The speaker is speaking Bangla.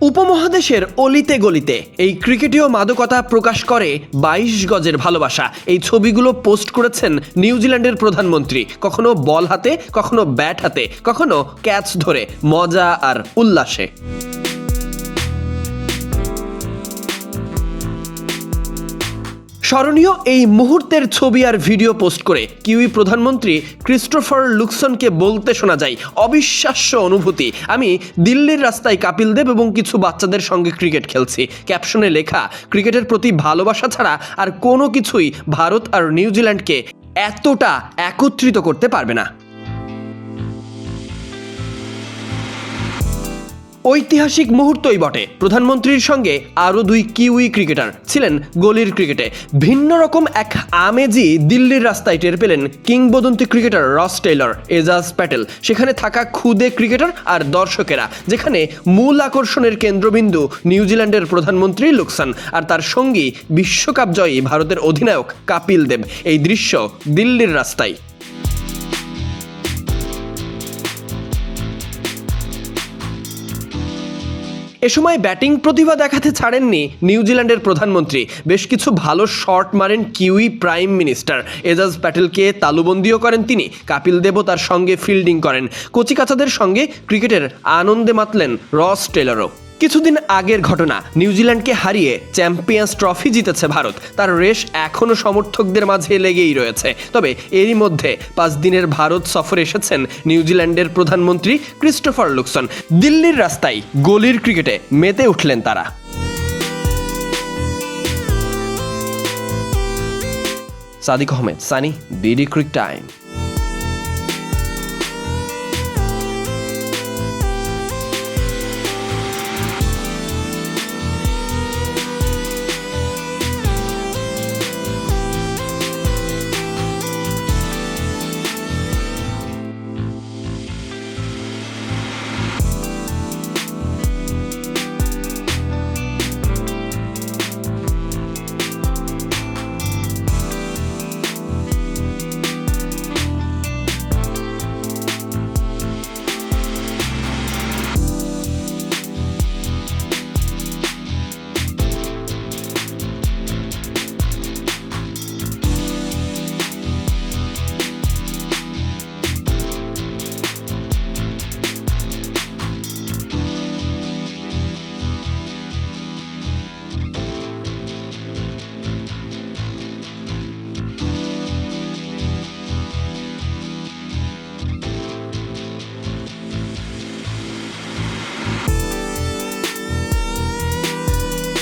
উপমহাদেশের অলিতে গলিতে এই ক্রিকেটীয় মাদকতা প্রকাশ করে বাইশ গজের ভালোবাসা। এই ছবিগুলো পোস্ট করেছেন নিউজিল্যান্ডের প্রধানমন্ত্রী। কখনো বল হাতে, কখনো ব্যাট হাতে, কখনো ক্যাচ ধরে। মজা আর উল্লাসে। স্মরণীয় এই মুহূর্তের ছবি আর ভিডিও পোস্ট করে কিউই প্রধানমন্ত্রী ক্রিস্টোফার লুকসনকে বলতে শোনা যায়, অবিশ্বাস্য অনুভূতি। আমি দিল্লির রাস্তায় কাপিল দেব এবং কিছু বাচ্চাদের সঙ্গে ক্রিকেট খেলছি। ক্যাপশনে লেখা, ক্রিকেটের প্রতি ভালোবাসা ছাড়া আর কোনো কিছুই ভারত আর নিউজিল্যান্ডকে এতটা একত্রিত করতে পারবে না। ঐতিহাসিক মুহূর্তই বটে। প্রধানমন্ত্রীর সঙ্গে আরও দুই কিউই ক্রিকেটার ছিলেন গলির ক্রিকেটে। ভিন্ন রকম এক আমেজি দিল্লির রাস্তায় টের পেলেন কিংবদন্তি ক্রিকেটার রস টেইলর, এজাজ প্যাটেল। সেখানে থাকা খুদে ক্রিকেটার আর দর্শকেরা, যেখানে মূল আকর্ষণের কেন্দ্রবিন্দু নিউজিল্যান্ডের প্রধানমন্ত্রী লুকসান আর তার সঙ্গী বিশ্বকাপ জয়ী ভারতের অধিনায়ক কাপিল দেব। এই দৃশ্য দিল্লির রাস্তায়। এ সময় ব্যাটিং প্রতিভা দেখাতে ছাড়েননি নিউজিল্যান্ডের প্রধানমন্ত্রী। বেশ কিছু ভালো শট মারেন কিউই প্রাইম মিনিস্টার। এজাজ প্যাটেলকে তালুবন্দিও করেন তিনি। কাপিল দেবও তার সঙ্গে ফিল্ডিং করেন। কচিকাচাদের সঙ্গে ক্রিকেটের আনন্দে মাতলেন রস টেলরও। কিছুদিন আগের ঘটনা, নিউজিল্যান্ডকে হারিয়ে চ্যাম্পিয়ন্স ট্রফি জিতেছে ভারত। তার রেশ এখনও সমর্থকদের মাঝে লেগেই রয়েছে। তবে এরই মধ্যে পাঁচ দিনের ভারত সফরে এসেছেন নিউজিল্যান্ডের প্রধানমন্ত্রী ক্রিস্টোফার লুকসন। দিল্লির রাস্তায় গলির ক্রিকেটে মেতে উঠলেন তারা। Sadiq Ahmed, Sunny, BD cric time.